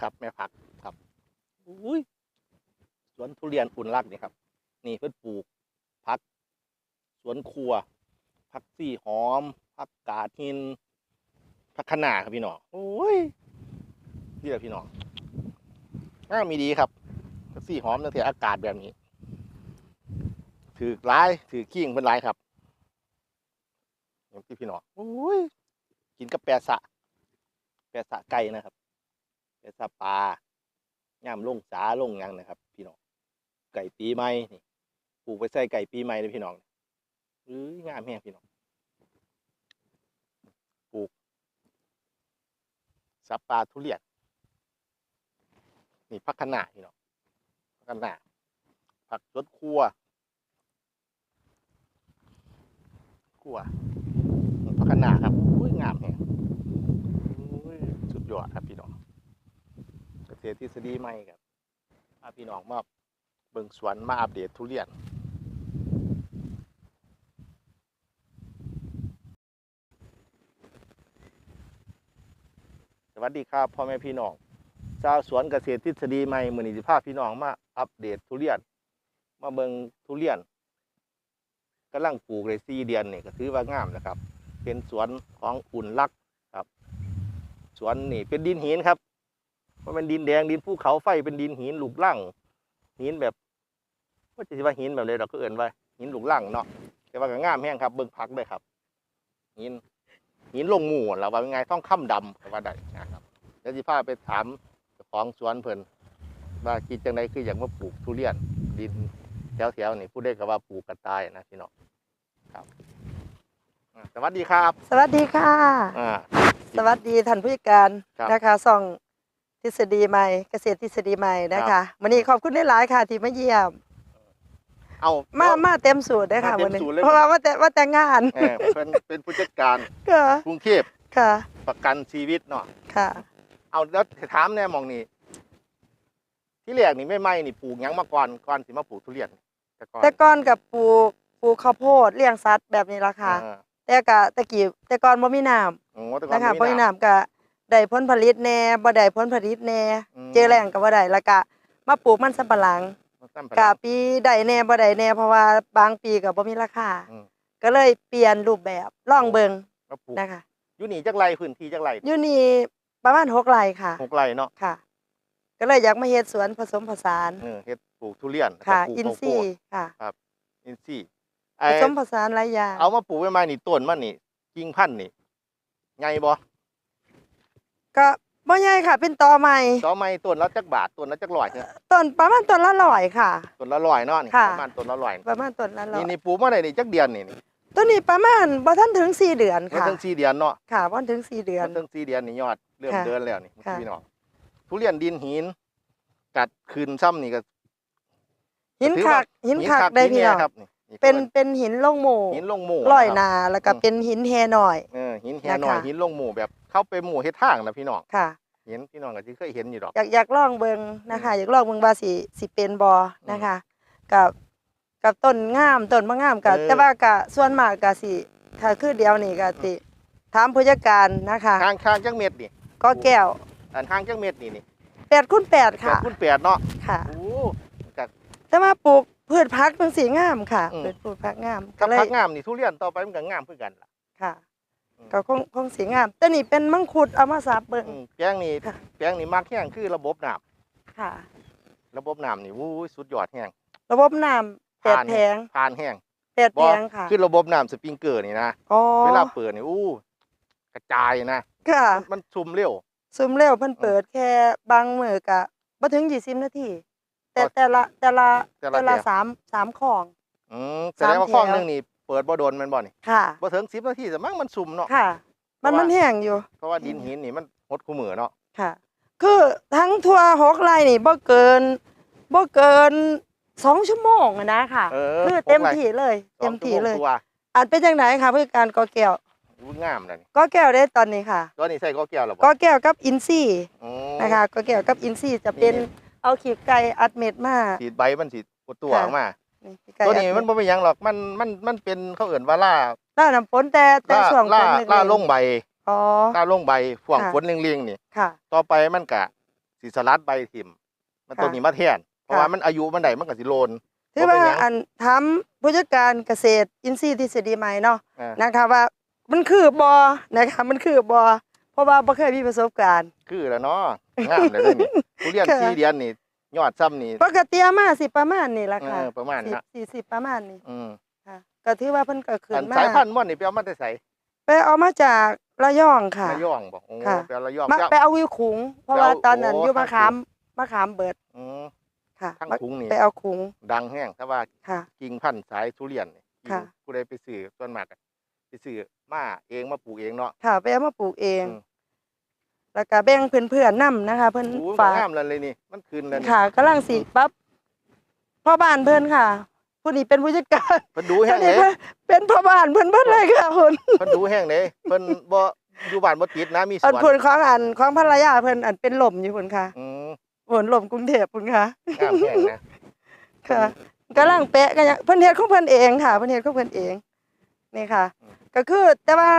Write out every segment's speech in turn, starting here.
ครับ แม่ผักครับอุ้ยสวนทุเรียนอุ่นรักนี่ครับ นี่เพิ่นปลูกผัก สวนครัวผักซี่หอมผักกาดหินผักคะน้าครับพี่น้องโอ้ยนี่แหละพี่น้องน่ามีดีครับผักซี่หอมตั้งแต่อากาศแบบนี้ ถือร้ายถือขี้งเป็นร้ายครับอย่างที่พี่น้องโอ้ยกินกับแปะสะ แปะสะไก่นะครับ แปสปาย่ามลงสาลงยังนะครับ พี่น้องไก่ปีใหม่นี่ปลูกไปใส่ไก่ปีใหม่เลยพี่น้องเอ้ยงามแห้งพี่น้องปลูกสปาทุเรียนนี่พักขนาพี่น้องพักขนาผักสดครัวครัวพักขนาครับอุ้ยงามแห้งอุ้ยสุดยอดครับพี่น้อง ษตรทฤษฎีใหม่ครับพาพี่น้องมาเบิ่งสวนมาอัปเดตทุเรียน สวัสดีครับพ่อแม่พี่น้องชาวสวนเกษตรทฤษฎีใหม่มือนิสิภาพพี่น้องมาอัปเดตทุเรียน มาเบิงทุเรียนกำลังปลูกเลยสี่เดือนนี่ก็ถือว่างามนะครับ เป็นสวนของอุ่นรักครับ สวนนี่เป็นดินหินครับ ว่าเป็นดินแดงดินภูเขาไฟเป็นดินหินหลุกล่างหินแบบว่าจะว่าหินแบบเลยเราก็เอื่นว่าหินหลุกล่างเนาะแต่ว่าก็งามแห้งครับเบิ่งพักด้วยครับ หินหินลงหมู่เราว่าเป็นไงต้องค่ำดำก็ว่าได้นะครับแล้วสิพาไปถามเจ้าของสวนเพิ่นว่าคิดจังไดคืออยากมาปลูกทุเรียน ดินแถวๆนี่ผู้ได้ก็ว่าปลูกกระต่ายนะพี่น้องครับอ่าสวัสดีครับ สวัสดีค่ะอ่าสวัสดีท่านผู้จัดการครับนะคะส่องท ฤษฎีใหม่เกษตรทฤษฎีใหม่นะครัคะบวันนี้ขอบคุณได้หลายๆค่ะ ที่มาเยี่ยม เอามามาเต็มสูตรได้อค่ะมาเต็มวันนี้สูตรเลย เพราะว่าว่าแต่ว่าแต่งงานเออเพิ่นเป็นผู้จัดการค่ะกรุงเทพค่ะประกันชีวิตเนาะค่ะเอาแล้วถามแน่หมองนี่ที่แรกนี่ไม่ไม่นี่ปลูกหยังมาก่อนก่อนสิมาปลูกทุเรียนแต่ก่อนแต่ก่อนกับปลูกปลูกข้าวโพดเลี้ยงสัตว์แบบนี้ละค่ะอ่าแต่กะตะกี้แต่ก่อนบ่มีน้โอ้แต่ก่อนำนะคะมีบ่มีน้น้ำก็ ได้ผลผลิตแน่บ่ได้ผลผลิตแน่อืม เจอแรงก็บ่ได้แล้วก็มาปลูกมันสำปะหลังำตั้งแต่กะปีได้แน่บ่ได้แน่เพราะว่าบางปีก็บ่มีราคาอืม ก็เลยเปลี่ยนรูปแบบลองเบิงมาปลูกนะคะอยู่นี่จักไรพื้นที่จักไรอยู่นี่ประมาณ6ไร่ค่ะหกไร่เนาะค่ะ ก็เลยอยากมาเฮ็ดสวนผสมผสานเออเฮ็ดปลูกทุเรียนค่ะแล้วก็ปลูกอินข้าวโพซีดย์ค่ะ อินซี่ผไอ้สมผสานหลายอย่างเอามาปลูกไว้มานี่ต้นมันนี่กิ่งพันธุ์นี่ไงบ่ ก็บ่ใหญ่ค่ะ เป็นตอใหม่ต่อไม้ต้นละจักบาทต้นละจักร้อยเนี่ยต้นประมาณต้นละร้อยค่ะ ต้นละร้อยเนาะนี่ค่ะ ประมาณต้นละร้อยประมาณต้นละร้อนี่ยนี่ปลูกมาได้นี่จักเดือนนี่นี่ต้นนี้ประมาณบ่ทันถึงสี่เดือนมันค่ะถึงสี่เดือนเนาะค่ะบ่ทันถึงสี่เดือน มันถึงสี่เดือนนี่ยอดเริ่มค่ะเดินแล้วนี่ค่ะ พี่น้องทุเรียนดินหิน กัดคืนซ้ำนี่ก็ หินถือคัว่ากหินคักได้พี่น้อง หิแครับนี่นี่ เป็นพิ่เป็นหินลงโหม่หินลงหมู่ร้อยะครับนาแล้วก็อืมเป็นหินแฮหน่อยเออหินแห่นะคะหน่อยหินลงหมู่แบบเข้าไปหมู่เฮ็ดทางนะพี่น้องค่ะเห็นพี่น้องก็สิเคยเห็นอยู่ดอกอยากอยากลองเบิงนะคะอยากลองเบิงว่าสิสิเป็นบอนะคะ กับกับต้นงามต้นบ่งามกับเออแต่ว่าก็ส่วนมากก็สิถ้าคือเดียวนี่ก็สิถามผู้จัดการนะคะข้างข้างจักเม็ดนี่ก็แก้วอันข้างจักเม็ดนี่นี่8คูณ8แปดค่ะคูณแปดเนาะค่ะโอ้กับแต่ว่าปลูก พืชผักเป็นสีงามค่ะอืมพืชพืชผักงามกัก็บเลยพักงามนี่ทุเรียนต่อไปมันก็งามคือกันล่ะ ค่ะ อืม ก็คงคงสีงามแต่นี่เป็นมังคุดเอามาสับเบิงอืมแปลงนี่ค่ะ แปลงนี่มักแห้งคือระบบน้ค่ะำระบบน้ำนี่วู้ยสุดยอดแห้งระบบน้ำแปดผ่านแผงผ่านแห้งแปดแผงค่ะคือระบบน้ำสปริงเกอร์นี่นะอ๋อเวลาเปิดนี่อู้กระจายนะค่ะ มันซุ่มเร็วซุมเร็วเพิ่นเปิดแค่บางมื้อก็บ่ถึง 20 นาที แต่อ๋อแต่ละแต่ละแต่ละแต่ละแถวสามสามของ อืมแสสามดงว่าแถว ข้องหนึงนี่เปิดบ่โดนแมันบ่นี่ค่ะ บ่ถึง10นาทีแต่มั้งมันซุ่มเนาะ ค่ะ มันเพราะว่ามั มันแห้งอยู่ เพราะว่าดินหินนี่มันหดคู่มือเนาะค่ะ คือทั้งทัวหกไร่นี่บ่เกินบ่เกินสองชั่วโมงอะนะค่ะ เออคือเต็มหกไร่ที่เลย เต็มที่เลยสองชั่วโงตัวอันเป็นจังไดค่ะผู้จัดการกอแก้วอู้งามเลยนี่กอแก้วได้ตอนนี้ค่ะตัวนี้ใส่ก็แก้วหรอบ่กอแก้วกับอินซี่อืม นะคะกอแก้วกับอินซี่จะเป็นนี่ เอาขีดไก่อัดเม็ดมา สีดใบมันสีปตัวค่ะออกมานี่ขีดไก่ตัวอัดนี้เดมันบ่เป็นหยังหรอกมันมันมันเป็นเขาเอิ่นว่าล่าล่าน้ำฝนแต่แต่ล่าช่วงล่าฝนเล็กๆล่าลงใบอ๋อ ล่าลงใบพ่วงค่ะ ฝนเลียงๆนี่ ค่ะ ต่อไปมันกะสิสลัดใบถิ่มมันค่ะตัวนี้มาแทนเพราะค่ะ ว่ามันอายุมันได้มันก็สิโลน ถือบ่ว่าเป็นหยัง อันถามผู้จัดการเกษตรอินทรีย์ทฤษฎีใหม่เนาะอ่านะคะว่ามันคือบอนะคะมันคือบอเพราะว่าบ่เคยมีประสบการณ์ คือแล้วเนาะ งามเลยเด้อนี่ทุเรียนค่ะ สี่เดือนนี่ยอดซ้ำนี่ ปกติเอามาสิประมาณนี่ล่ะค่ะเออประมาณสิบนะ สี่สิบประมาณนี้อืมค่ะก็ถือว่าเพิ่นก็ขึ้อันนมาสายพันธุ์ม่อนนี่ไปเอามาแต่ไสไปเอามาจากระยองค่ะ ระยองบอกโอ้ค่ะ ไปเอาระยองมาไปเอา ไปเอาวิวขุง เพราะไปว่าเอาตอนนั้นโอ้อยู่มะทางขามมะขามเบิดอืมค่ะ ทั้งคุ้งนี่ไปเอาขุงดังแห้งถ้าว่าค่ะ กิ่งพันธุ์สายทุเรียนนี่กิ่งค่ะ ผู้ใดไปซื้อส่วนมากอะไปซื้อมาเองมาปลูกเองเนาะ ค่ะไปเอามาปลูกเอง อืม แล้วก็แบ่งเพื่อนๆนํนะคะ เพิ่นโอ้ยฝากงามแล้วเลยนี่ มันคืนแล้วนี่ค่ะกำลังสิปั๊บพ่อบ้านเพิ่นค่ะผู้นี้เป็นผู้จัดการเพิ่นดูแห้ผู้งนี้เด้เพิ่นเป็นพ่อบ้านเพิ่นเพิ่นเลยค่ะคุณเพิ่นดูแห้งเด้เพิ่นบ่อยู่บ้านบ่ติดนะมีสอันวนพุ่นของอันของภรรยาเพิ่นอันเป็นลมอยู่พุ่นค่ะอืมพุ่นลมกรุงเทพพุ่นค่ะ งามแห้งนะ ค่ะกำลังแปะกันยังเพิ่นเฮ็ดของเพิ่นเองค่ะ เพิ่นเฮ็ดของเพิ่นเองนี่ค่ะก็คือแต่ว่า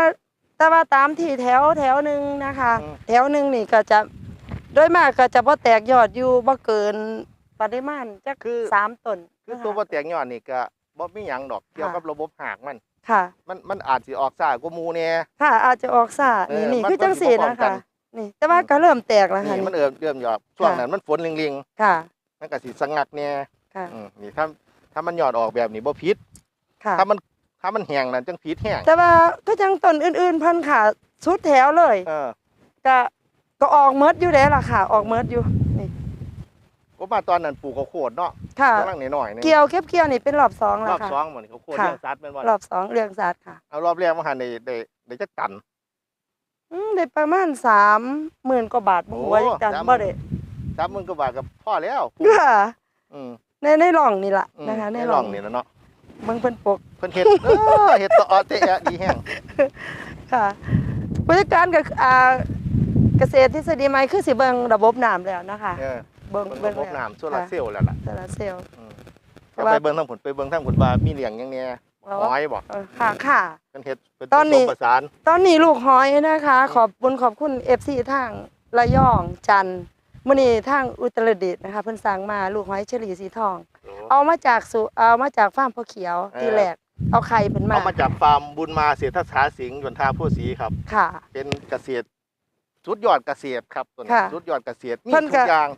แต่ว่าตามที่แถวแถวหนึงนะคะ อืม แถวหนึงนี่ก็จะโดยมากก็จะบ่แตกยอดอยู่บ่เกินปริมาณจักคือสามต้นคือตัวบ่แตกยอดนี่ก็บ่มีหยังดอกเกี่ยวกับระบบหากมัน ค่ะ มันมันอาจสิออกซ่ากว่าหมู่แน่ ค่ะอาจจะออกซ่าเอนี่อนี่มันคือจังสี่มันสิบ่พร้อนะมกัคะน นี่แต่ว่าก็เริ่มแตกแล้วค่ะนี่มันนี่ เอิมเริ่มยอดช่วงค่ะ นั้นมันฝนลิงค่ะๆมันก็สิสงักแน่ค่ะอืมนี่ถ้าถ้ามันยอดออกแบบนี้บ่ผิด ค่ะ ถ้ามัน ถ้ามันแห้งนั่นจังผิดแห้งแต่ว่าก็จังต้นอื่นๆเพิ่นค่ะสุดแถวเลยเออก็ก็ออกเมิดอยู่แล้วล่ะค่ะ ออกเมิดอยู่นี่ก็มาตอนนั้นปลูกข้าวโพดเนาะค่ะกำลังน้อยๆนึงเกี่ยวเก็บเกี่ยวนี่เป็นรอบสองรแล้อวบค่ะ สองมันข้าวโพดค่ะเลี้ยงสัตว์แม่นบ่รอบสองเรื่องสัตว์ค่ะเอารอบแรกมาหันได้ได้ได้จักตัน อืมได้ประมาณสามหมื่นกว่าบาทบ่โอ้หัวาจักกันสามหมื่บ่นได้สามหมื่นกว่าบาทก็พอแล้ว ค่ะอืมในในร่องนี่ล่ะอืมนะคะ ในในร่ร่อองงนี่แหล้วเนาะ เบิ่งเพิ่นปกเพิ่นเฮ็ดเออเฮ็ดต่อเตะดีแฮงค่ะผู้จัดการก็อ่าเกษตรทฤษฎีใหม่คือสิเบิ่งระบบน้ำแล้วนะคะเออเบิ่งเบิ่งเบิ่ระงบบแล้วน้ำโซลาร์เซลล์แล้วล่ะโซลาร์เซลล์อืมเพราะเอาว่า ไปเบิ่งทางผลไปเบิ่งทางผลว่ามีเลี้ยงหยังแหน่อ๋อหอยบ่เออค่ะค่ะ เพิ่นเฮ็ดเป็นตอนนี้ ผสมประสานตอนนี้ลูกหอยนะคะ ขอบบุญขอบคุณ FC ทางระยองจันทร์มื้อนี้ทางอุตรดิตถ์นะคะเพิ่นสั่งมาลูกหอยเฉลี่สีทอง เอามาจากสุเอามาจากฟาร์มพ่อเขียวที่แรกเอาไข่เพิ่นมาเอามาจากฟาร์มบุญมาเศรษฐศาสิงห์ยนทาผู้ศรีครับ ค่ะ เป็นเกษตรสุดยอดเกษตรครับตัวนี้ค่ะสุดยอดเกษตรมีเพิ่นทุก็กอย่าง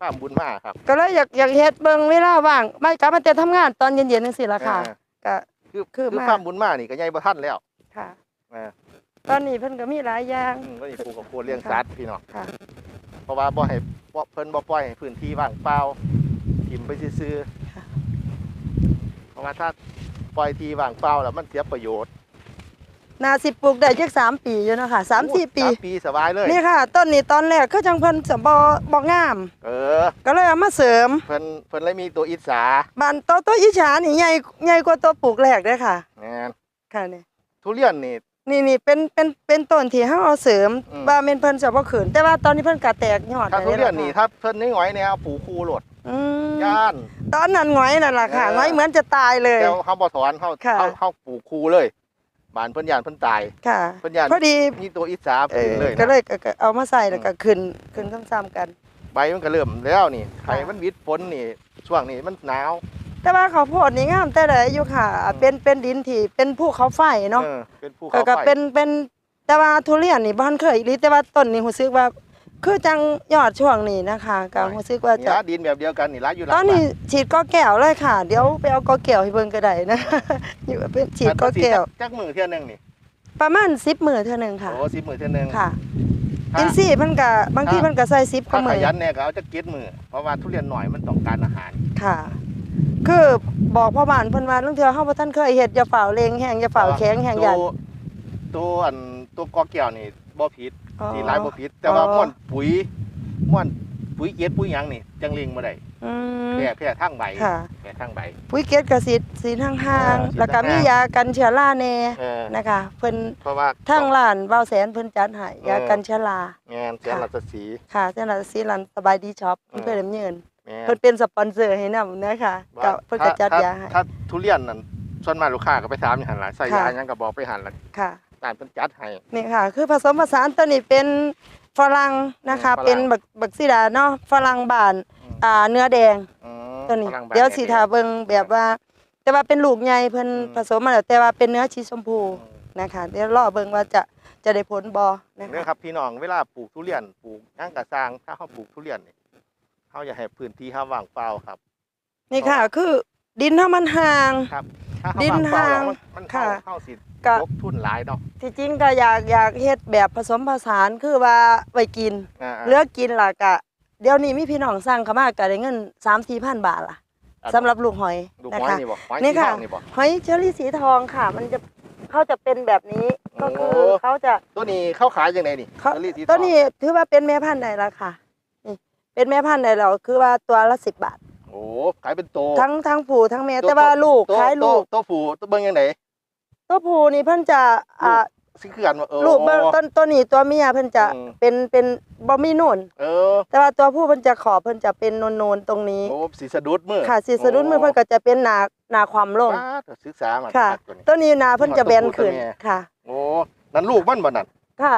ฟาร์มบุญมาครับ ก็เลยอยากอยากเฮ็ดเบิ่งเวลาว่างไม่กลับมาแต่ทำงานตอนเย็นๆจังซี่ล่ะค่ะเออก็คือคือคือมาฟาร์มบุญมานี่ก็ใหญ่บ่ทันแล้วค่ะเออตอนนี้เพิ่นก็มีหลายอย่างอืมก็นี่ปลูกกับโคเลี้ยงค่ะสัตว์พี่น้องค่ะเพราะว่าบ่ให้บ่เพิ่นบ่ปล่อยให้พื้นที่ว่างเปล่า ทิ่มไปซื่อค่ะๆเพราะว่าถ้าปล่อยที่ว่างเปล่าแล้วมันเสียประโยชน์น่าสิปลูกได้จักสามปีอยู่เนาะค่ะสามสี่ปีสามปีสบายเลยนี่ค่ะ ต้นนี้ตอนแรกคือจังเพิ่นสมบ่บ่งาม เออ ก็เลยเอามาเสริมเพิ่นเพิ่นเลยมีตัวอิสาบานโตโตวอิจฉานี่ใหญ่ใหญ่กว่าตัวปลูกแรกเด้อค่ะแม่นค่ะนี่ทุเรียนนี่นี่นี่เป็นเป็นเป็นต้นที่เฮาเอาเสริมอืมว่าแม่นเพิ่นจะบ่ขืนแต่ว่าตอนนี้เพิ่นก็แตกยอดถ้าได้ทุแล้วเรียนนี่ค่ะถ้าเพิ่นน้อยๆเนี่ยเอาปลูกคู่โลดอืม ย่านตอนนั้นหงอยนั่นล่ะค่ะเออหงอยเหมือนจะตายเลยแต่เฮาบ่ถอนเฮาค่ะเฮาเฮาปลูกคู่เลยบ้านเพิ่นย่านเพิ่นตายค่ะเพิ่นย่านพอดีมีตัวอิสาเอพื้นอเลยนะก็เลยก็ก็เอามาใส่แล้วก็ขึ้นขึ้นซ้ำๆกัน ใบมันก็เริ่มแล้วนี่ไข่ค่ะมันวิดฝนนี่ช่วงนี้มันหนาว แต่ว่าข้าวโพดนี่งามแต่ใดอยู่ค่ะอืมเป็นเป็นดินที่เป็นภูเขาไฟเนาะเออเป็นภูก็เขาก็ไฟเป็นเป็นแต่ว่าทุเรียนนี่บ่ทันเคยอีหลีแต่ว่าต้นนี่รู้สึกว่า คือจังยอดช่วงนี้นะคะก็รู้สึกว่านี่จะละดินแบบเดียวกันนี่ละอยู่หลัตอนนี้ฉีดกอแก้วเลยค่ะ เดี๋ยวไปเอากอแก้วให้เบิ่งก็ได้นะอยู่เป็นฉีดกอแก้วจักมือเท่านึงนี่ประมาณ10มื้อเท่านึงค่ะโอ้สิบมือเท่านึงค่ะถ้าอินซี่เพิ่นก็บางทีถ้าเพิ่นก็ใส่10กถ้าว่าขมื้อยันเนี่ยก็เอาจักเก็ดมือเพราะว่าทุเรียนหน่อยมันต้องการอาหารค่ะ คือบอกพ่อบ้านเพิ่นว่าลางเทื่อเฮาบ่ทันเคยเฮ็ดอย่าฝ่าวเลงแห้งอย่าฝ่าวแข็งแห้งยันตัวตัวอันตัวกอแก้วนี่บ่ผิด อ๋อ ที่ลายบ่ผิด แต่ว่าอ๋อม่วนปุ๋ยม่วนปุ๋ยเก็ดปุ๋ยหยังนี่จังเล็งบ่ได้อืมแค่แค่ทางใบค่ะแค่ทางใบ ปุ๋ยเกตกสิทธิ์สีทางห่างเออสีแล้วก็ทางมีห่างยากันเชื้อราแน่เออนะคะ เพิ่นเพราะว่าทางร้านเบาแสนเพิ่นจัดให้ยากันเชื้อรา แม่นเสียรัศสี ค่ะเจ้าหน้าที่ร้านสบายดีช็อปเออเพิ่นเพิ่นดำเนินแม่นเพิ่นเป็นสปอนเซอร์ให้นำนะคะก็เพิ่นก็จัดยาให้ ถ้าทุเรียนนั่นส่วนมากลูกค้าก็ไปถามอยู่หันหละใส่ค่ะยาหยังก็บอกไปหันละค่ะ ร้านเพิ่นจัดให้ นี่ค่ะ คือผสมผสานตัวนี้เป็นฝรั่งนะคะ ฝรั่ง เป็นบักบักซีดาเนาะฝรั่งบานอืมอ่าเนื้อแดงอืมตัวนี้ ฝรั่งบ้นเดี๋ยวสินี่ทาเบิ่งแบบว่า แต่ว่าเป็นลูกใหญ่เพิ่นอืมผสมมาแล้วแต่ว่าเป็นเนื้อชีชมพูอืมนะคะเดี๋ยวรอเบิ่งว่าจะจะได้ผลบ่นะเนี่ยคะครับพี่น้องเวลาปลูกทุเรียนปลูกหยังกะสร้าง ถ้าเขาปลูกทุเรียนนี่เขาอยากให้พื้นที่เขาว่างเปล่าครับ นี่ค่ะ คือดินถ้ามันห่าง ครับถ้าเขา ดินว่างเปล่าห่างแล้วมันมันค่ะเข้าเข้าสิก็ลบทุนหลายเนาะที่จริงก็อยากอยากเฮ็ดแบบผสมผสานคือว่าไว้กินอ่าเหลือกินล่ะก็เดี๋ยวนี้มีพี่น้องสั่งเข้ามาก็ได้เงิน3-4,000บาทล่ะสำหรับลูกหอยลูกนะหอยคะนี่บ่หอยนี่สีทค่ะองนี่บ่หอยเชอรี่สีทองค่ะ มันจะเขาจะเป็นแบบนี้ก็คือโอ้เขาจะตัวนี้เข้าขายยังไงนี่เขาลลี่สีทองตัวนี้ถือว่าเป็นแม่พันธุ์ได้แล้วค่ะนี่เป็นแม่พันธุ์ได้แล้วคือว่าตัวละสิบบาท โอ้ขายเป็นโตทั้งทั้งผู้ทั้งแม่ตัวแต่ว่าลูกตัวขายลูกตัวตัวผู้ตัวเบิ่งยังไงตัวผู้นี่เพิ่นจะอ่าสิคือกันว่าเออลูกเบิ่งต้นตัวนี้ตัวเมียเพิ่นจะอืมเป็นเป็นบ่มีนุ่นเออ แต่ว่าตัวผู้เพิ่นจะขอบเพิ่นจะเป็นนูนๆตรงนี้โอ้สีสะดุดมือค่ะสีสะดุ้นมือเพิ่นก็จะเป็นหนาหนาความลงป้าดศึกษามาค่ะตัวนี้ตัวนี้หนาเพิ่นจะแบนขึ้นตัวผู้ตัวแม่ค่ะ โอ้นั่นลูกมันบ่นั่นค่ะ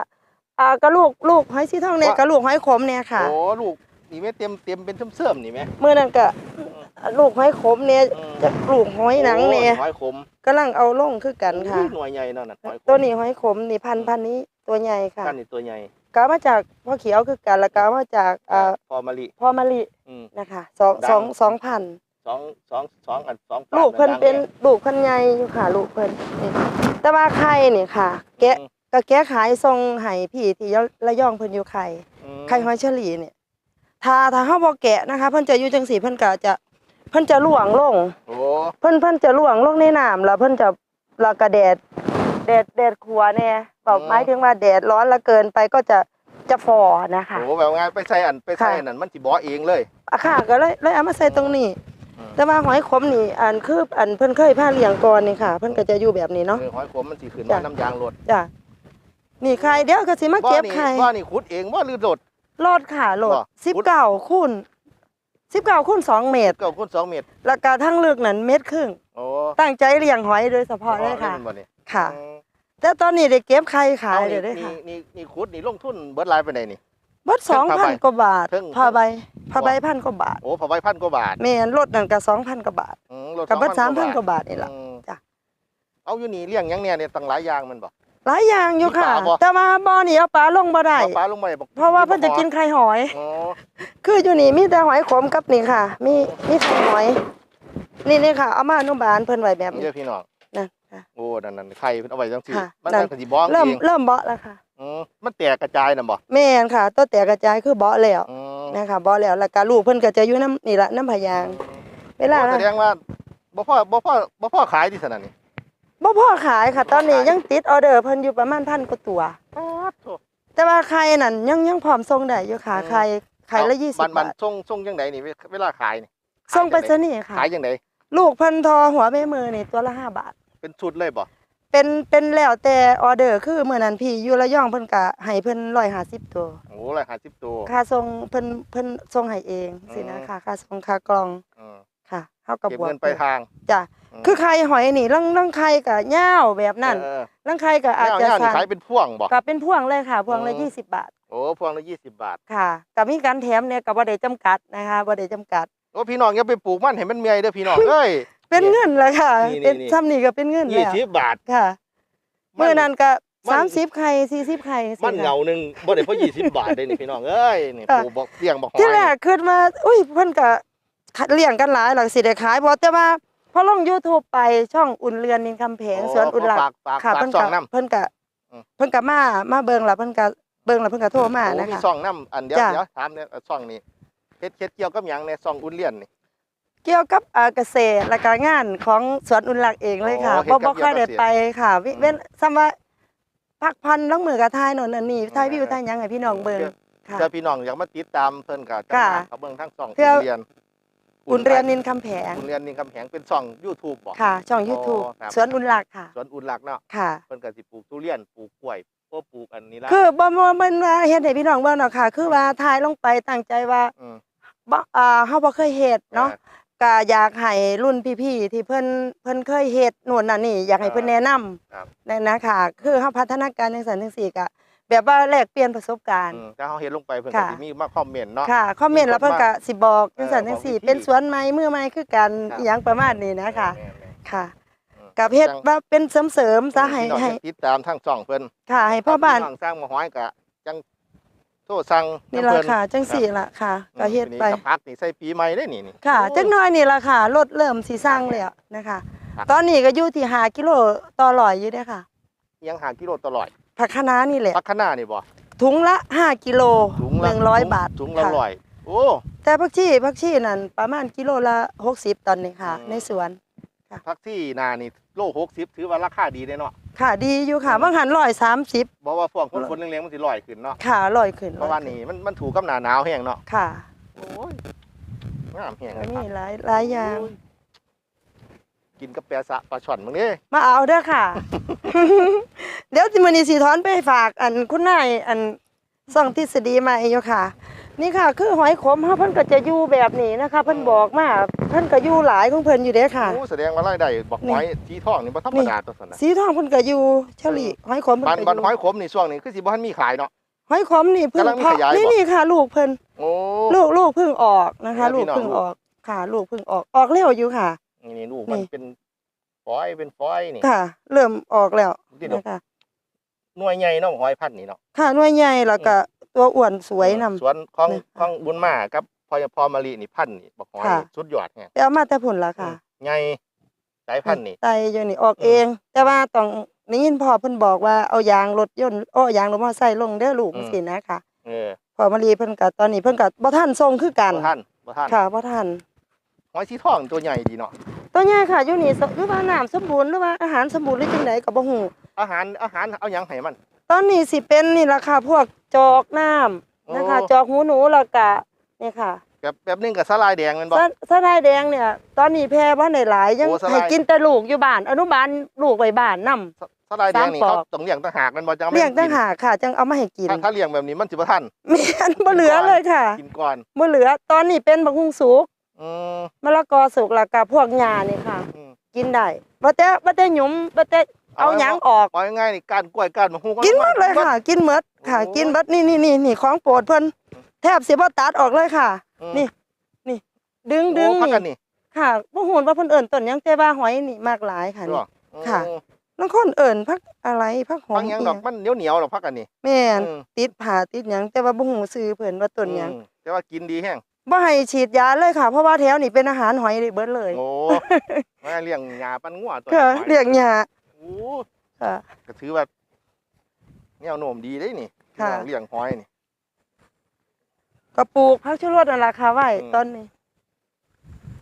อ่าก็ลูกลูกหอยสีทองเนี่ยว่ากับลูกหอยขมเนี่ยค่ะโอ้ลูก นี่แม่เต็มเต็มเป็นเสื่อมๆนี่แม่เมื่อนั้นก็ลูกหอยขมเนี่ยอืม จะลูกหอยหนังเนี่ยโอ้หอยขมกำลังเอาลงคือกันค่ะ อุ้ยหน่วยใหญ่เนั่นน่ะหอยขมตัวนี้หอยขมนี่พันธุ์พันธุ์นี้ตัวใหญ่ค่ะกันนี่ตัวใหญ่ก็เอามาจากพ่อเขียวคือกันแล้วก็เอามาจากอ่าพอมะลิพ่อมะลิอืม นะคะสองดัง สองสองพันสองสองสองอันสองปาลูกเพิ่นดังเป็นแยลูกเพิ่นใหญ่อยู่ค่ะ ลูกเพิ่นนี่แต่ว่าไข่นี่ค่ะ แกะอืมก็แกะขายทรงให้พี่ที่ระยองเพิ่นอยู่ไข่อืมไข่หอยเฉลี่เนี่ย ถ้าถ้าเฮาบ่แกะนะคะ เพิ่นจะอยู่จังซี่เพิ่นก็จะเพิ่นจะล่วงลง โอ้เพิ่นเพิ่นจะล่วงลงในน้ำแล้วเพิ่นจะแล้วก็แดดแดดแดดขัวแน่บอกหมายถึงว่าแดดร้อนละเกินไปก็จะจะฟอนะคะโหแบบไงไปใส่อันไปใส่ค่ะอันนั้นมันสิบ่เองเลยอะค่ะก็เลยเลยเอามาใส่ตรงนี้อืมแต่ว่าหอยขมนี่อันคืออันเพิ่นเคยพาเลี้ยงก่อนนี่ค่ะ เพิ่นก็จะอยู่แบบนี้เนาะเออหอยขมมันสิขึ้นจ้ะมาน้ำยางรถจ้ะนี่ไข่เดี๋ยวก็สิมาเก็บนี่ไข่ว่านี่ขุดเองว่าหรือโดด โลดค่ะโลดบ่19คูณ19คูณ2เมตร เก้าคูณสองเมตรแล้วก็ทั้งลึกนั้นเมตรครึ่ง โอ้ตั้งใจเลี้ยงหอยโดยเฉพาะเลยค่ะ นี่มันบ่นี่ค่ะ อืมแต่ตอนนี้ได้เก็บไข่ขายเอาเลนี่ยเด้อค่ะนี่นี่นี่ขุดนี่ลงทุนเบิดหลายไปไหนใดนี่ เบิดเทิงผ้าใบ2,000กว่าบาทเทิงผ้าใบผ้าใบพันกว่าบาทโอ้พอไว้พันกว่าบาทแม่นรถนั่นก็2,000กว่าบาท อืมลดกับเบิด2,000 3,000กว่าบาทนี่ล่ะ อืมจ้ะ เอาอยู่นี่เลี้ยงหยังเนี่ยเนี่ยตั้งหลายอย่างมันบ่ หลายอย่างอยู่ค่ะ มีปลาบ่ แต่ว่าบ่อนี่เอาปลาลงบ่ได้เอาปลาลงมาบอกเพราะว่าเพิ่นจะกินไข่หอย อ๋อคืออยู่นี่มีแต่หอยขมกับนี่ค่ะ มีมีไข่หอย นี่นี่ค่ะเอามาอนุบาลเพิ่นไว้แบบนี้เด้อพี่น้องนะค่ะ โอ้นั่นนั่นไข่เพิ่นเอาไว้จังซี่ค่ะมันนั่มันนก็สิบ้องเริ่มเองเริ่มเบาะแล้วค่ะ อืมมันแตกกระจายน่ะบ่แม่นค่ะตัวแตกกระจายคือเบาะแล้วอืมนะคะเบาะแล้วแล้วก็ลูกเพิ่นก็จะอยู่น้ำนี่ละน้ำพะยาง เวลาโอ้แสดงว่าบ่พอบ่พอบ่พอขายที่สนั่นนี่ บ่พอขายค่ะ ตอนนี้ขายยังติดออเดอร์เพิ่นอยู่ประมาณพันกว่าตัว ป๊าดโถ่แต่ว่าไข่นั่นยังยังพร้อมส่งได้อยู่ค่ะอืม ไข่ไข่ละเอา20มันมันบาทส่งส่งจังไดนี่เวเวลาขายนี่ส่งไปขายจัซะงใดนี่ค่ะ ขายจังไดลูกเพันทอหัวแม่มือนี่ตัวละห้าบาท เป็นชุดเลยบ่เป็นเป็นแล้วแต่ออเดอร์คือเมื่อนั้นพี่อยู่ระยองเพิ่นกะให้เพิ่นร้อยห้าสิบตัว โอ้ร้อยห้าสิบตัว ค่าส่งเพิ่นเพิ่นส่งให้เองสินะอืม ค่ะค่าส่งค่ากล่อง อืมค่ะ เฮากัเก็บบวกเงินไปลายทาง จ้ะมคือไข่หอยนี่ลังลังไข่กะยาวแบบนั้นเออลังไข่กะเอออาจจะแนวๆนี่สั่งขายเป็นพ่วงบ่ ก็เป็นพวงเลยค่ะ พวงละอืม ยี่สิบบาทโอ้พวงละยี่สิบบาทค่ะก็มีการแถมเนี่ยก็บ่ได้จำกัดนะคะบ่ได้จำกัด โอ้พี่น้องอย่าไปปลูกมันให้มันเมียเด้อพี่น้องเอ้ย เป็นเงินแล้วค่ะนี่นี่เป็นนี่ ซ้ำนี่ก็เป็นเงินยี่แล้วสิบบาท ค่ะมันมื้อนั้นก็มัน สามสิบไข่สี่สิบไข่สิมันค่ะ เหงาหนึ่งบ่ได้เพราะยี่สิบบาทเลยนี่พี่น้องเอ้ยนี่ค่ะ ปลูกบอกเลี้ยงบอกหอยที่แรกคิดว่าอุ้ยเพิ่นก็ เลี้ยงกันหลายหลักสิได้ขายบ่แต่ว่าพอลง YouTube ไปช่องอุ่นเรือนนินคำแผงสวนอุ่นหลักฝากฝากค่ะฝากเพิ่นซอก็งน้ำเพิ่นก็อืม เพิ่นก็มามาเบิ่งแล้วเพิ่นก็เบิ่งแล้วเพิ่นก็โทรมาโอ้นะมีคะซองน้ำอันเดียวจ้ะ เดี๋ยวถามเนี่ยซองนี้เฮ็ดเฮ็ดเกี่ยวกับหยังในซองอุ่นเลียนนี่ เกี่ยวกับอ่าเกษตรและการงานของสวนอุ่นหลักเองเลยค่ะอ๋อเฮ็ดบ่กับบ่ค่อยเกี่ได้ยวกับเกษตรไปค่ะวิอืม เว้นซ้ำว่าพักพันลังมือก็ทายโน่นอันนี้ทายวิวอ่าทายหยังให้พี่น้องเบิ่งค่ะเจ้าพี่น้องอยากมาติดตามเพิ่นก็จังค่ะหาเขาเบิ่งทั้งซองเพื่ออุ่นเรียน อุ่นเรือนนินคำแผงอุ่นเรียนนี่คำแหงเป็นซอง YouTube บ่ค่ะ ช่อง YouTube ครับสวนอุ่นหลักค่ะสวนอุ่นหลักเนาะค่ะเพิ่นก็สิปลูกทุเรียนปลูกกล้วยโอ้ปลูกอันนี้ละคือบ่บ่แมันว่าเฮ็ดให้พี่น้องเบิ่งเนาะค่ะ คือว่าทายลงไปตั้งใจว่าอืมบ่อ่าเฮาบ่เคยเฮ็ดเนาะก็อยากให้รุ่นพี่ๆที่เพิ่นเพิ่นเคยเฮ็ดโน่นนั่นนี่อยากให้เพิ่นแนะนำครับนั่นนะค่ะ คือเฮาพัฒนาการจังซั่นจังซี่ก็ แบบว่าแลกเปลี่ยนประสบการณ์อืมถ้าเขาเห็นลงไปเพิ่นก็ค่ะ สิมีมาคอมเมนต์เนาะ ค่ะคอมเมนต์แล้วเพิ่นก็สิบอกจังซั่นเออจังซี่บอกวิธีเป็นสวนไม้มือไม้คือกันครับอหยังประมาณนี้นะค่ะ แม่นค่ะๆอืมกับเฮ็ดจังว่าเป็นเสริมๆซะให้พี่น้องให้จะติดตามทางช่องเพิ่นค่ะให้พ่อบ้าน พี่น้องสร้างมาห้อยก็จังโทรสั่งนี่ำล่ะเพิ่นค่ะ จังสี่ล่ะค่ะ ก็เฮ็ดไปนี่กับพักนี่ใส่ปีใหม่ได้นี่นี่ ค่ะโอ้จักหน่อยนี่ล่ะค่ะรถเริ่มสิสร้างแล้วนะคะ ครับ ตอนนี้ก็อยู่ที่5กิโลต่อร้อยอยู่เด้อค่ะ ยังหากิโลตลอด ผักคะน้านี่แหละพักข้างหน้านี่บ่ถุงละ5กิโลถุงละ100บาทถุงละค่ะร้อยโอ้แต่ผักชีผักชีนั่นประมาณกิโลละ60ตอนนี้ค่ะอืมในสวนพักที่นานี่โล60ถือว่าราคาดีเด้เนาะค่ะดีอยู่ค่ะบางหัน130บ่ว่าพวกคนคนๆเลี้ยงๆมันสิร้อยขึ้นเนาะค่ะร้อยขึ้นเพราะว่านี่มันมันถูกกับหน้าหนาวแห้งเนาะค่ะโอ้ยงามแห้งก็เลยมีหลายหลายอย่างโอ้ย กินกับแปะสะปลาช่อนมึงนี่มาเอาเด้อค่ะ เดี๋ยวสิมื้อนี้สิถอนไปฝากอันคุณนายอันส่องทฤษฎีมาอยู่ค่ะ นี่ค่ะ คือหอยขมเฮาเพิ่นก็จะอยู่แบบนี้นะคะ เพิ่นบอกมาเพิ่นก็อยู่หลายของเพิ่นอยู่เด้อค่ะ โอ้แสดงว่ารายได้บอกหอยสีทองนี่บ่ธรรมดาตัวสนะสีทองเพิ่นก็อยู่เฉลี่หอยขมเพิ่นบันก็อบันหอยยู่ขมนี่ช่วงนี้คือสิบ่ทันมีขายเนาะ หอยขมนี่เพิ่งกำลังมีเพาะขยายบ่ นี่นี่ค่ะ ลูกเพิ่น โอ้ ลูกลูกเพิ่งออกนะคะแล้วพี่ลูกน้อง เพิ่งออกค่ะ ลูกเพิ่งออกออกเร็วอยู่ค่ะ นี่นี่ลูกมันนี่ เป็นฟอยเป็นฟอยนี่ค่ะ เริ่มออกแล้วที่ดอกนะคะหน่วยใหญ่เนาะหอยพันธุ์นี่เนาะค่ะหน่วยใหญ่แล้วก็ตัวอ้วนสวยนำสวนของนี่ค่ะของบุญมากับพอยพอมะลินี่พันธุ์นี่บอกหอยค่ะ สุดยอดแฮะไปเอามาแต่ผลละค่ะใหญ่สายพันธุ์นี่ ไตอยู่นี่ออกเอง แต่ว่าต้องได้ยินพ่อเพิ่นบอกว่าเอายางรถยนต์อ้อยางรถมอเตอร์ไซค์ลงเด้อลูกจังซี่นะคะเออพอมารีเพิ่นก็ตอนนี้เพิ่นก็บ่ทันส่งคือกันบ่ทันบ่ทันค่ะบ่ทัน หอยสีทองตัวใหญ่ดีเนาะตัวใหญ่ค่ะอยู่นี่สหรือว่าน้ำสมบูรณ์หรือว่าอาหารสมบูรณ์หรือจังไดก็บ่ฮู้อาหารอาหารเอาหยังให้มัน ตอนนี้สิเป็นนี่ล่ะค่ะพวกจอกน้ำนะคะโอ้จอกหูหนูแล้วก็นี่ค่ะแบบแบบนึงกับสลายแดงแมันบ่สะสะนายแดงเนี่ย ตอนนี้แพร่บ่ได้หลายยังโอ้สะลายให้กินแต่ลูกอยู่บ้าน อนุบาลลูกไว้บ้านนํสสลายแดงนี่สามปเขาอกต้องเลี้ยงต่างหากแมันบ่จังเลี้ยงต่างหากค่ะจังเอามาให้กิน ถ้าถ้าเลี้ยงแบบนี้มันสิบ่ทันแม่นบ่เหลือเลยค่ะกินก่อนบ่เหลือตอนนี้เป็นบักฮุงสุก อืมมะละกอสุกแล้วก็พวกหญ้านี่ค่ะ อืมกินได้บ่แต่บ่แต่หยุมบ่แต่เอาหยังออก เอาง่ายๆนี่ก้านกล้วยก้านมะฮู้กินหมดเลยค่ะ กินหมดค่ะโอ้กินเบิดนี่นี่นี่นี่ของโปรดเพิ่นแทบสิบ่ตัดออกเลยค่ะ อืมนี่นี่ดึงดึโอ้งพักนี่กันนี่ค่ะบ่ฮู้ว่าเพิ่นเอิ้นต้นหยังแต่ว่าหอยนี่มากหลายค่ะใช่นี่ป่ะค่ะ อืมบางคนเอิ้นพักอะไรพักหอพัมกหยังอิดอกมันเหนียวเหนียวๆหรอกพักกันนี่แม่นอืมติดผ่าติดหยังแต่ว่าบ่ฮู้ชื่อเพิ่นว่าต้นหยัง อืมแต่ว่ากินดีแห้ง บ่ให้ฉีดยาเลยค่ะ เพราะว่าแถวนี้เป็นอาหารหอยได้เบิดเลยโอ้มาเลี้ยงหญ้าปันงัวตัวค่ะน้อยเลี้ยงหญ้าโอ้ค่ะก็ถือว่าแนวโน้มดีเด้นี่ค่ะพี่น้องเลี้ยงหอยนี่ก็ปลูกผักชูรสนั่นล่ะค่ะไว้อืมต้นนี้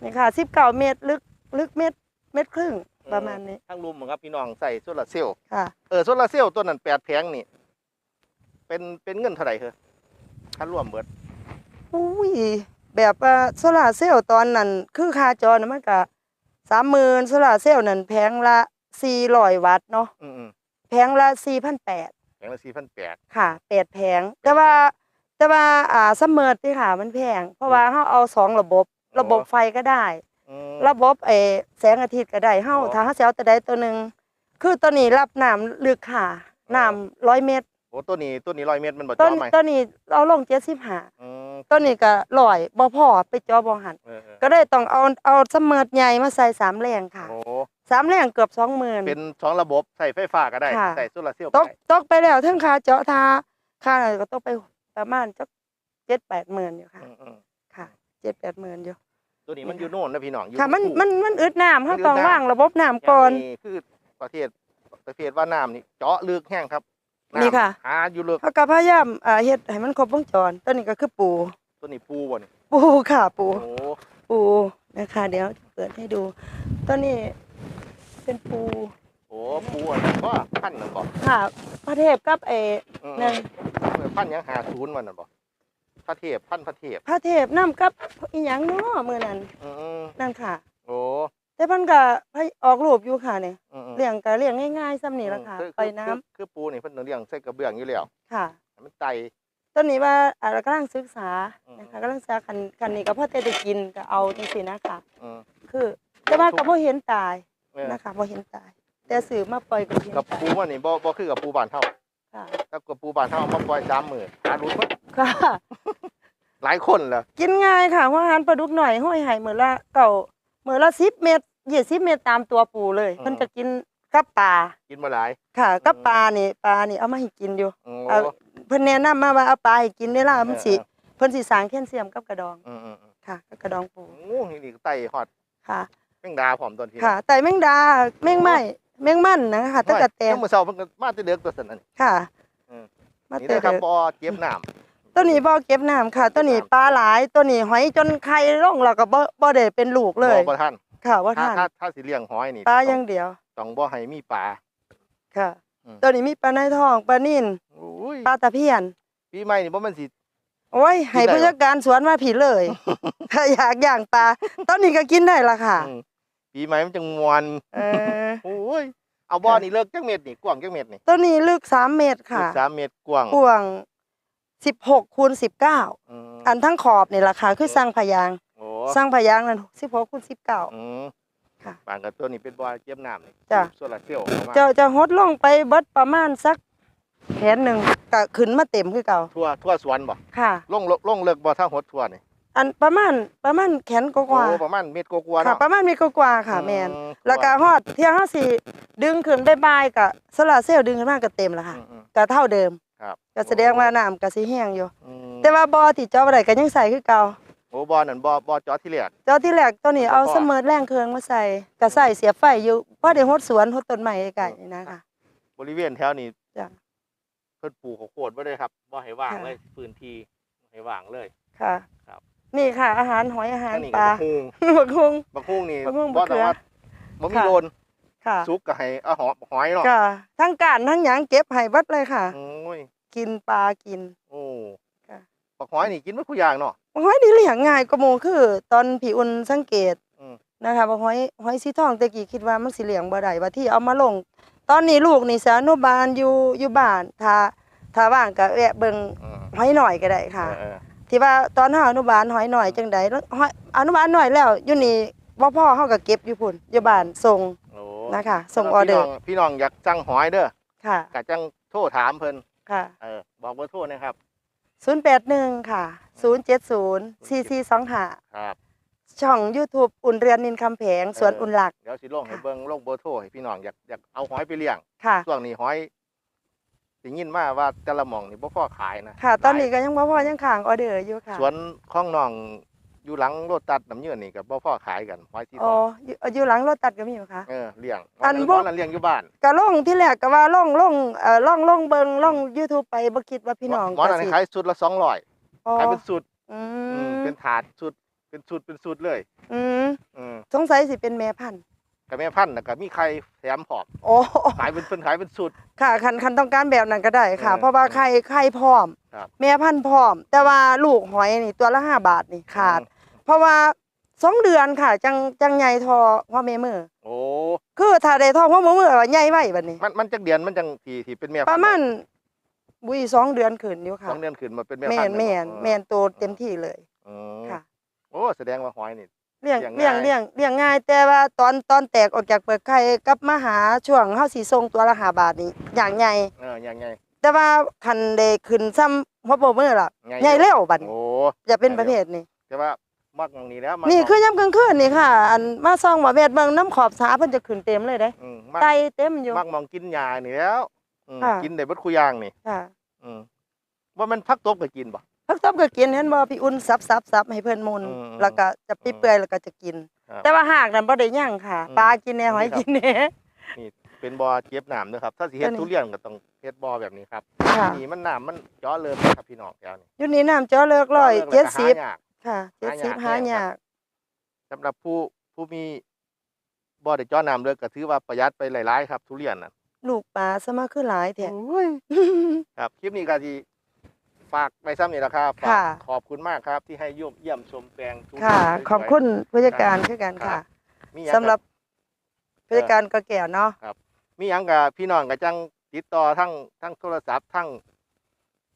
นี่ค่ะ19เมตรลึกลึกเมตรเมตรครึ่งประมาณนี้ทั้งรุมเหมือนกับพี่น้องใส่โซลาร์เซลล์ค่ะเออโซลาร์เซลล์ตัวนั้นแปดแผงนี่ เป็นเป็นเงินเท่าไหร่เหรอค่ารวมเบิด อุ้ยแบบว่าโซลาร์เซลล์ตอนนั้น คือค่าจอนะมันก็30,000โซลาร์เซลล์นั่นแผงละ400วัตต์เนาะอืมแผงละ4,800ๆแผงละสี่พันแปดค่ะแปดแผงแต่ว่าแต่ว่าอ่าซัมเมอร์ที่ค่ะมันแพง เพราะว่าเฮาเอาสองระบบ ระบบไฟก็ได้ระบบเออแสงอาทิตย์ก็ได้เฮาอ๋อถ้าเฮาสิเอาตัวใดตัวหนึงคือตัวนี้รับน้ำลึกค่ะน้ำร้อยเมตร โอ้ตัวนี้ตัวนี้ร้อยเมตรมันบ่ต้จ่นอไหมตัวนี้เอาลง75อืมตัวนี้ก็ร้อยบ่พอไปจอบ่หัน เออเออก็ได้ต้องเอาเอาซัมเมอร์ใหญ่มาใส่สามแรงค่ะโอ้สามแรงเกือบ20,000เป็นสองระบบใส่ไฟฟ้าก็ได้ค่ะ ใส่โซลาร์เซลล์ตก็กได้ตกไปแล้วเทั้งค่าเจาะทาค่าอะไรก็ตกไปประมาณจัก7-8หมื่นอยู่ค่ะอืมอืมค่ะเจ็ดแปดหมื่นอยู่ ตัวนี้มันอยู่โน่นนะพี่น้องอยู่ค่ะมันภู มันมันอึดน้ำมัเขานอึดต้องน้ำ ว่างระบบน้ำก่อน ย่างคือประเทศประเทศว่าน้ำนี่เจาะลึกแห้งครับำนี่ค่ะ หาอยู่ลึกเขาก็พยายามอ่าเฮ็ดให้มันครบวงจรตัวนี้ก็คือปูตัวนี้ปูบ่นี่ปูค่ะปู โอ้ปูนะคะ เดี๋ยวเปิดให้ดูตัวนี้เป็นปูโหปูอันนั้นก็พันนั่นบ่ค่ะพระเทพกับเออืมนั่นเออพันหยังหาศูนย์มันนั่นบ่พระเทพพันพระเทพพระเทพนํกับอีหยังเนาะมื้อนั้นอืมนั่นค่ะ โอ้ แต่เพิ่นก็ให้ออกรูปอยู่ค่ะนี่อืมอืมเลี้ยงก็เลี้ยงง่ายๆซ้ำนี่ล่ะค่ะคือปล่อยน้ำคือคือปูนี่เพิ่นต้องเลี้ยงใส่กระเบื้องอยู่แล้วค่ะ ให้มันไต ต้นนี้ว่าอ่ากำลังศึกษาอืม นะคะกำลังศึกษาคันคันนี้ก็พอแต่ได้กินก็เอาจังซี่นะคะอืมคือ แต่ว่าก็บ่เห็นตายเออนะคะบ่เห็นตาย แต่สื่อมาปล่อยก็เห็นกับตายปูมันนี่บ่บ่คือกับปูบ้านเฮาค่ะ ถ้ากบปูบานเฮาเอามาปล่อย3มื้อหารู้บ่ค่ะ หลายคนแล้วกินง่ายค่ะว่าอาหารปลาดุกหน่อยห้อยไห่มือละเก่ามือละสิบเม็ด ยี่สิบเม็ดตามตัวปูเลยเพิ่นจะกินกับปลากินบ่หลาย ค่ะกับปลานี่ปลานี่เอามาให้กินอยู่โอ้เอาเพิ่นแนะนำมาว่าเอาปลาให้กินได้ล่ะมันสิเออเพิ่นสิสร้างแคลเซียมกับกระดองอืมๆๆค่ะกับกระดองปูโอ้นี่นี่ไต่ฮอดค่ะแมงดาพร้อมตอนที่ค่ะแต่แมงดาแมงไม้แมงมันนะคะตะกะแตนเมื่อเช้าเพิ่นก็มาแต่เด็กตัวซั่นอันนี้ค่ะอืมมานี่เตอนะครับเด้อบ่เก็บน้ำตัวนี้บ่เก็บน้ำค่ะ ตัวนี้ปลาหลายตัวนี้หอยจนไข่ลงแล้วก็บ่บ่ได้เป็นลูกเลยบ่บ่ทัน ค่ะว่าถ้าท่านถ้าถ้าสิเลี้ยงหอยนี่ปลาต้อย่างเดียว ต้องบ่ให้มีปลา ค่ะ อืม ตัวนี้มีปลาในท้องปลานิ่นโอ้ยปลาตะเพียน ปีใหม่นี่บ่แม่นสิ โอ้ยให้กินได้ผู้เหรอจัดการสวนมาผิดเลย ถ้าอยากย่างปลาตอนนี้ก็กินได้ละค่ะ อืมปีใหม่มันจังมวนเออ โอ้ยเอาบ่อนี่เลิกจักเม็ดนี่กว้างจักเม็ดนี่ตัวนี้ลึกสามเมตรค่ะลึกสามเม็ดกว้างกว้างสิบหกคูณสิบเก้าอืมอันทั้งขอบนี่ราคาคือสร้างพยางค์โอ้ สร้างพยางค์นั่นสิบหกคูณสิบเก้าอืมค่ะปานกับตัวนี้เป็นบ่อเก็บน้ำนี่จ้ะโซลาร์เซลล์เข้ามาจะจะหดลงไปเบิดประมาณสักแขนหนึ่งก็ขึ้นมาเต็มคือเก่าทั่วทั่วสวนบ่ค่ะลงลงลงเลิกบ่ถ้าหดทั่วนี่อันประมาณประมาณแขนกว่าโอ้ประมาณเม็ดกว่าๆๆค่ะเนาะประมาณมีกว่าๆค่ะ แมนอืแล้วก็ฮอดเที่ยงเฮาสิดึงขึ้นบ่ายๆก็โซลาร์เซลล์ดึงขึ้นมาก็เต็มแล้วอืค่ะมอืมก็เท่าเดิมครับก็แสดงว่าน้ำก็สิแห้งอยู่อืมแต่ว่าบ่อที่เจาะบ่ได้ก็ยังใส่คือเก่า โอ้บ่อนั่นบ่อบ่อจอที่แรกเจาะที่แรกตัวนี้เอาเสมอแรงเครื่องมาใส่ก็ใส่เสียบไฟอยู่พอได้ฮดสวนฮดต้นไม้ไกลๆนี่นะคะบริเวณแถวนี้จ้ะเพิ่นปลูกข้าวโพดบ่ได้ครับบ่ให้ว่างค่ะเลยพื้นที่บ่ให้ว่างเลย ค่ะ ครับ นี่ค่ะ อาหารหอยอาหารอันนี้ปก็ลาบักฮุงบักฮุง บักฮุงนี่บักฮุงบ่บักเขืต้อองว่าบ่มีค่ะโดนค่ะสุกก็ให้เอาหอหอยเนาะค่ะทั้งการทั้งหยังเก็บให้เบิดเลยค่ะ โอ้ยกินปลากิน โอ้ค่ะ บักหอยนี่กินบ่ทุกอย่างเนาะ หอยนี่เลี้ยงง่ายกว่าหมู่คือ ตอนพี่อุ่นสังเกตอืม นะคะว่าหอยหอยสีทองแต่กี้คิดว่ามันสิเลี้ยงบ่ได้ว่าที่เอามาลง ตอนนี้ลูกนี่สานุบาลอยู่อยู่บ้านถ้าถ้าว่างก็แวะเบิ่งอืมหอยหน่อยก็ได้ค่ะ เออที่ว่าตอนเฮาอนุบาลหอยหน่อยจังใดแล้วหอยอนุบาลหน่อยแล้วอยู่นี่บ่พอเฮาก็เก็บอยู่พุ่นอยู่บ้านส่งๆโอ้นะคะส่งออเดอร์พี่น้งพี่น้องอยากสั่งหอยเด้อค่ะก็จังโทรถามเพิ่นค่ะ เออบอกเบอร์โทรนะครับ 081ค่ะ070 4425ครับช่อง YouTube อุ่นเรือนนินคำแผงสวนอุ่นหลัก เดี๋ยวสิลงให้ค่ะเบิ่งลงเบอร์โทรให้พี่น้องอยากอยากเอาหอยไปเลี้ยงค่ะช่วงนี้หอยได้ยินมาว่าแต่ละหม่องนี่บ่พอขายนะค่ะ ตอนนี้หลายก็ยังบ่พอยังข้างออเดอร์อยู่ค่ะ สวนของน้อง อยู่หลังโรตัดน้ำเยื่อนี่ก็บ่พอขายกันหอยที่อ๋ต้อออยู่อยู่หลังรถตัดก็มีอยู่ค่ะเออเลี้ยงอันนั้นบ่นั้นเลี้ยงอยู่บ้านก็ลงที่แรกก็ว่าลงลงเอ่อลองลงเบิงลง YouTube ไปบ่คิดว่าพี่น้องหมอนั่นสิขายสุดละ200อ๋อขายเป็นสุดอือืมมเป็นถาดสุดเป็นสุดเป็นสุดเลยอืมอืมสงสัยสิเป็นแม่พันธุ์กับแม่พันธุ์น่ะก็มีไข่แถมพร้อมโอ้ขายเป็นเพิ่นขายเป็นสุด ค่ะคันคันต้องการแบบนั้นก็ได้ค่ะเออเพราะว่าไข่ไข่พร้อม ครับ แม่พันธุ์พร้อม แต่ว่าลูกหอยนี่ตัวละห้าบาทนี่ขาดอืมเพราะว่าสองเดือนค่ะ จังจังใหญ่ทอพ่อแม่มือโอ้คือถ้าได้ทอพ่อแม่มือก็ใหญ่ไว้บัดนี้ มันมันจักเดือนมันจังที่ที่เป็นแม่ปพันระธุ์มาณบุยสองเดือนขึ้นอยู่สค่ะองเดือนขึ้นมาเป็นแม่แม่พันนธุ์แม่นเออแม่นโตเต็มที่เลยอืมค่ะ โอ้แสดงว่าหอยนี่เลี้ยงเลี้เลี้ยยงงเลี้ยงเลี้ยงง่าย แต่ว่าตอนตอนแตกออกจากเปลือกไข่กลับมาหาช่วงเฮาสิส่งตัวละห้าบาทนี่อย่างใหญ่เออยังไง แต่ว่าคันได้ขึ้นซ้ำหัวโปมือล่ะไง ใหญ่เร็วบัดนี้โอ้จะเป็นประเภทนี้แต่ว่ามักมองนี้แล้วมักนี่มงคือยามกลางคืนนี่ค่ะ อันมาส่องบ่แม่นเบิ่งน้ำขอบสาเพิ่นจะขึ้นเต็มเลยเด้อืมมักไตเต็มอยู่ มักมองกินยานี่แล้วอืมค่ะ กินได้เบิดคุอย่างนี่ ค่ะอืมว่ามันพักตบก็กินบ่ พักตบก็กินเห็นบ่พี่อุ่นซับๆๆให้เพิ่นมุนอืมแล้วก็จะปิเปื่อยแล้วก็จะกิน ครับแต่ว่าหากนั้นบ่ได้ย่างค่ะ อืมปลากินแหน่หอยนี่ครับกินแหน่ เป็นบ่อเก็บน้ำเด้อครับ ถ้าสิเฮ็ดตัวนี้ทุเรียนก็ต้องเฮ็ดบ่อแบบนี้ครับค่ะนี่มันน้ำมันเจาะเริ่มนะครับพี่น้องแถวนี้อยู่นี่น้ำเจาะเลิกร้อยจาะเจ็ดริ่มสิบแล้วก็หายากค่ะหาเจ็ดสิบยากหาแน่ยาครักบสำหรับผู้ผู้มีบ่อได้เจาะน้ำเลยก็ถือว่าประหยัดไปหลายๆ ครับทุเรียนน่ะลูกปลาสมาคือหลายแท้ครับคลิปนี้ก็สิฝากไปซ้ำนี่แหละครับฝากค่ะขอบคุณมากครับที่ให้เยี่ยมเยี่ยมชมแปลงทุเรียนค่ะสวยๆขอบคุณผู้จัดการคือกันครัค่ะบมีหยังสำหรับผู้จัดการก็แก่เนาะ มีหยังกับพี่น้องก็จังติดต่อทั้งทั้งโทรศัพท์ทั้ง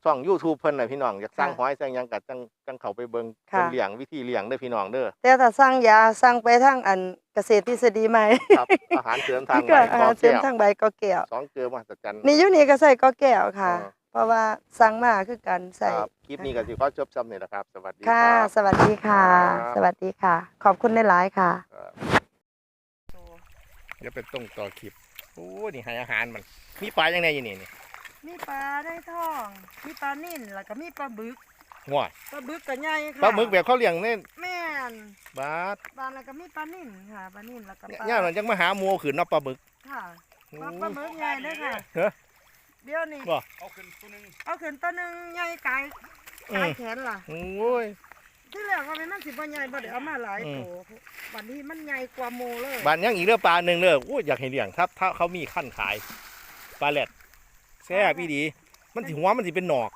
ช่อง YouTube เพิ่นน่ะพี่น้องอยากสั่งค่ะ หอยสั่งหยังก็จังจังเข้าไปเบิ่งค่ะเพิ่นเลี้ยงวิธีเลี้ยงเด้อพี่น้องเด้อแต่ถ้าสั่งยาสั่งไปทางอันเกษตรทฤษฎีใหม่ครับ อาหารเสริมทางนี่ใบก็กอาอหารเสริแก้มวทางใบก็แก้วสองเกลือมหัศจรรย์ นี่อยู่นี่ก็ใส่ก็แก้วค่ะ อ๋อ เพราะว่าสั่งมาคือกันใส่ครับคลิปนี้ก็สิขอจบซ้ำนี่แหละครับ สวัสดีคค่ะ รับ สวัสดีค่ะ ครับ สวัสดีค่ะ ขอบคุณหลายๆค่ะเดี๋ยวเป็นต้งต่อคลิป โอ้นี่ให้อาหารมัน มีปลาอย่างไรอยู่นี่นี่มีปลาได้ทอง มีปลานิ่นแล้วก็มีปลาบึกง่วยปลาบึกก็ใหญ่ค่ะปลาหมึกแบบเขาเลี้ยงเนี่ยแม่นบาดปลาแล้วก็มีปลานิ่นค่ะปลานิ่นแล้วก็ปลาย่ามันยังมาหาหมูขืนเนับปลาหมึกค่ะโอ้ปลาปลาหมึกใหญ่เด้อค่ะเฮ้อเดี๋ยวนี้บ่เอาขึ้นตัวหนึงเอาขึ้นตัวหนึงใหญ่ไกลอืไกลมแขนล่ะโอ้ย ที่แรกว่ามันสิบ่ใหญ่บ่ได้เอามาหลายอืมโตวันนี้มันใหญ่กว่าโมเลยบานยังอีกเรื่องปลาหนึ่งเด้อโอ้ยอยากให้เลี้ยงถ้าถ้าเขามีขั้นขายปลาแหลดแซ่บพี่ดี มันสิหัวมันสิเป็นหนอก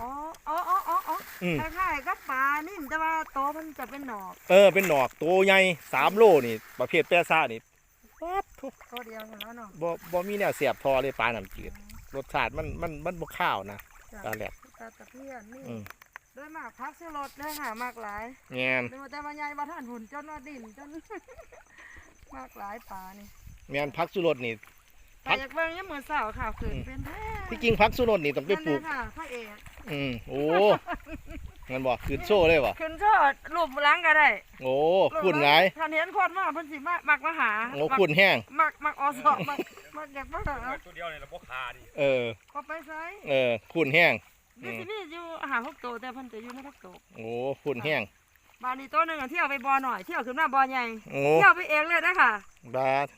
อ๋ออ๋ออ๋ออ๋ออ๋ออืม คล้ายๆกับปลานิ่นแต่ว่าโตมันจะเป็นหนอกเออเป็นหนอกตัวใหญ่สามโลนี่ ประเภทแปซ่านี่ป๊บทุกตัวเดียวแล้วเนาะบ่บ่มีแนวเสียบทอเลยปลาน้ำจืดรสชาติมันมันมันบ่ข้าวนะจ้ะปลาแหลดปลาตะเพียนนี่อืม โดยมากพักซื้อรถเด้อค่ะมากหลายแง่นดูแต่ว่าใหญ่บ่ทันหุ่นจนว่าดินจน มากหลายปลานี่แม่นพักสุรสนี่ ไปอยากเบิ่งยามมื้อเช้าค่ะขึ้นเป็นแท้ที่จริงพักสุรสนี่ต้องไปปลูก นั่นแหละค่ะพระเอกอืมโอ้งั้นบ่ขึ้นโซ่เลยบ่ขึ้นชอดรูปหลังก็ได้โอ้คุณหลายท่านเห็นคนมาเพิ่นสิมามักมาหาโอ้คุณแห้ง มักมักอสอบมักมักอยากมาหาตัวเดียวเนี่ยเราบ่คาดิเออก็ไปไสเออคุณแห้ง เดี๋ยวสิมีอยู่อาหารพวกโตแต่เพิ่นจะอยู่ในพวกโตโอ้คุณแห้งบานนี้ตัวหนึงอะเที่ยวไปบ่อหน่อยเที่ยวขึ้นมาบ่อใหญ่โอ้เที่ยวไปเองเลยนะค่ะบาด